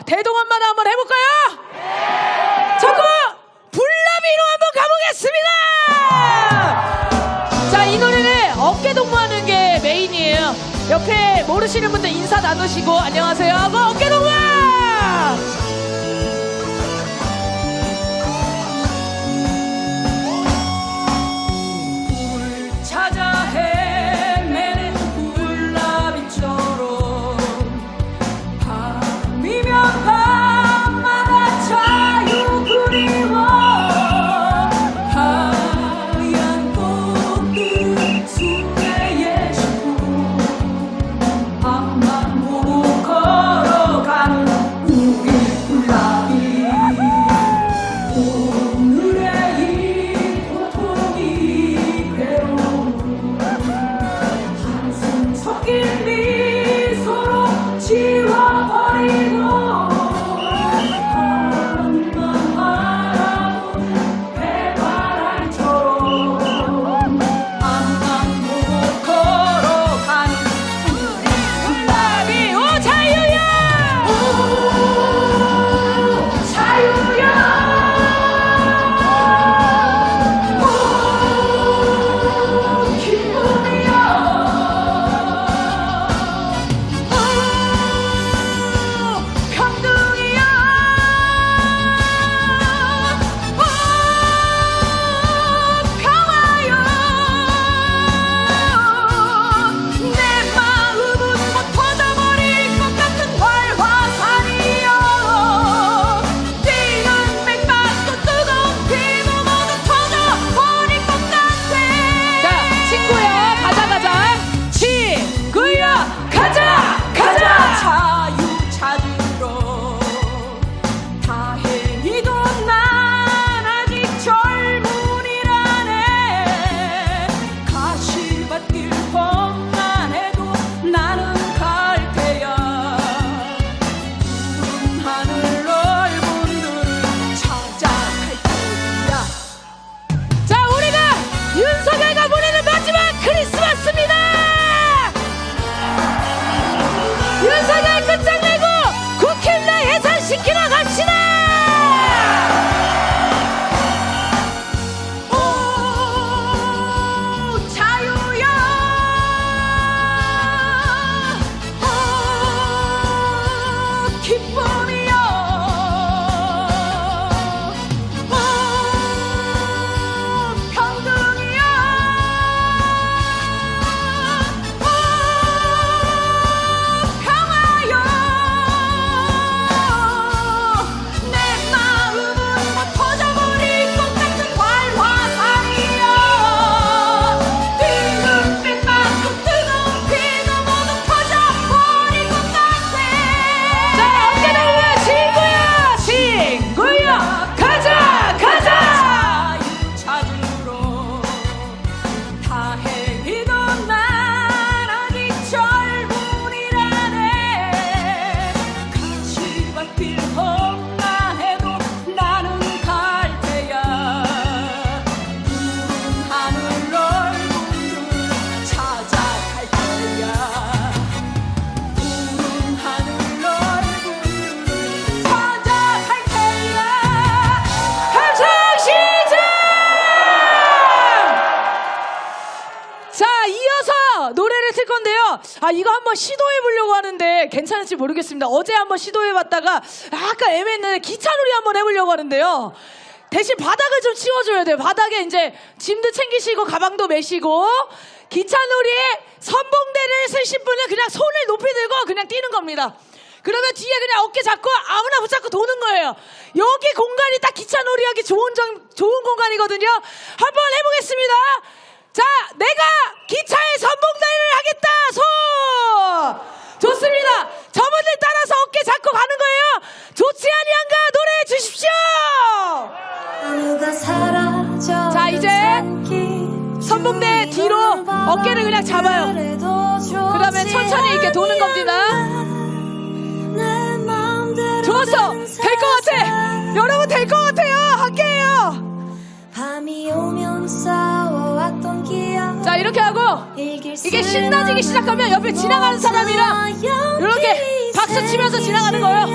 대동한마다 한번 해볼까요? 자꾸 불나비로 한번 가보겠습니다. 자, 이 노래는 어깨 동무하는 게 메인이에요. 옆에 모르시는 분들 인사 나누시고 안녕하세요 하고 어깨 동무! 괜찮을지 모르겠습니다. 어제 한번 시도해 봤다가 아까 애매했는데 기차놀이 한번 해보려고 하는데요. 대신 바닥을 좀 치워줘야 돼요. 바닥에 이제 짐도 챙기시고 가방도 메시고 기차놀이에 선봉대를 쓰신 분은 그냥 손을 높이 들고 그냥 뛰는 겁니다. 그러면 뒤에 그냥 어깨 잡고 아무나 붙잡고 도는 거예요. 여기 공간이 딱 기차놀이 하기 좋은 점, 좋은 공간이거든요. 한번 해보겠습니다. 자, 내가 기차의 선봉대를 하겠다. 손. 좋습니다. 저분들 따라서 어깨 잡고 가는 거예요. 좋지 아니한가 노래해 주십시오. 자, 이제 선봉대 뒤로 어깨를 그냥 잡아요. 그 다음에 천천히 이렇게 도는 겁니다. 이게 신나지기 시작하면 옆에 지나가는 사람이랑 이렇게 박수 치면서 지나가는 거예요.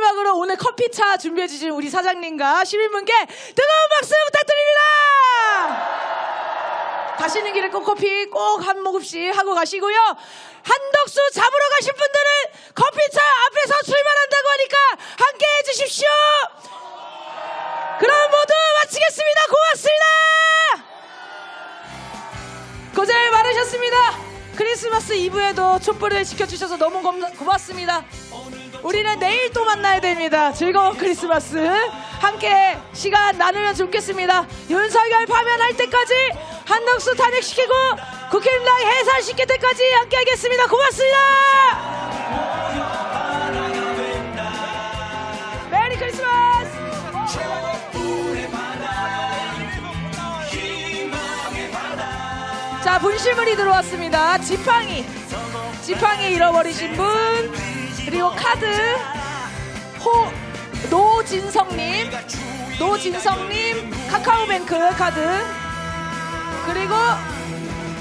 마지막으로 오늘 커피차 준비해 주신 우리 사장님과 시민분께 뜨거운 박수 부탁드립니다. 가시는 길에 꼭 커피 꼭 한 모금씩 하고 가시고요. 한덕수 잡으러 가실 분들은 커피차 앞에서 출발한다고 하니까 함께 해주십시오. 그럼 모두 마치겠습니다. 고맙습니다. 고생 많으셨습니다. 크리스마스 이브에도 촛불을 지켜주셔서 너무 고- 고맙습니다. 우리는 내일 또 만나야 됩니다. 즐거운 크리스마스. 함께 시간 나누면 좋겠습니다. 윤석열 파면할 때까지 한덕수 탄핵시키고 국힘당 해산시킬 때까지 함께 하겠습니다. 고맙습니다. 메리 크리스마스! 자, 분실물이 들어왔습니다. 지팡이. 지팡이 잃어버리신 분. 그리고 카드. 호, 노진성님. 노진성님. 카카오뱅크 카드. 그리고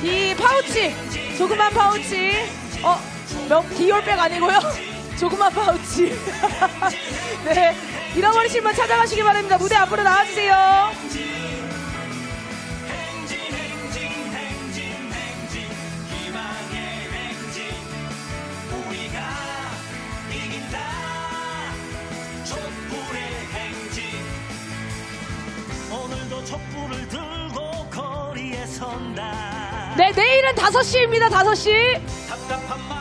이 파우치. 조그만 파우치. 어, 명, 디올백 아니고요. 조그만 파우치. 네. 잃어버리신 분 찾아가시기 바랍니다. 무대 앞으로 나와주세요. 네, 내일은 5시입니다. 5시. 답답한 마음